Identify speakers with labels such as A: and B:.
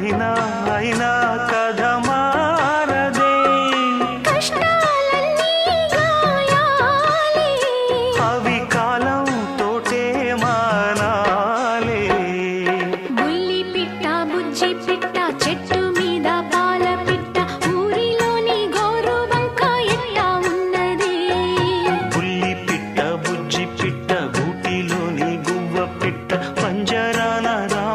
A: అయినా అయినా కదా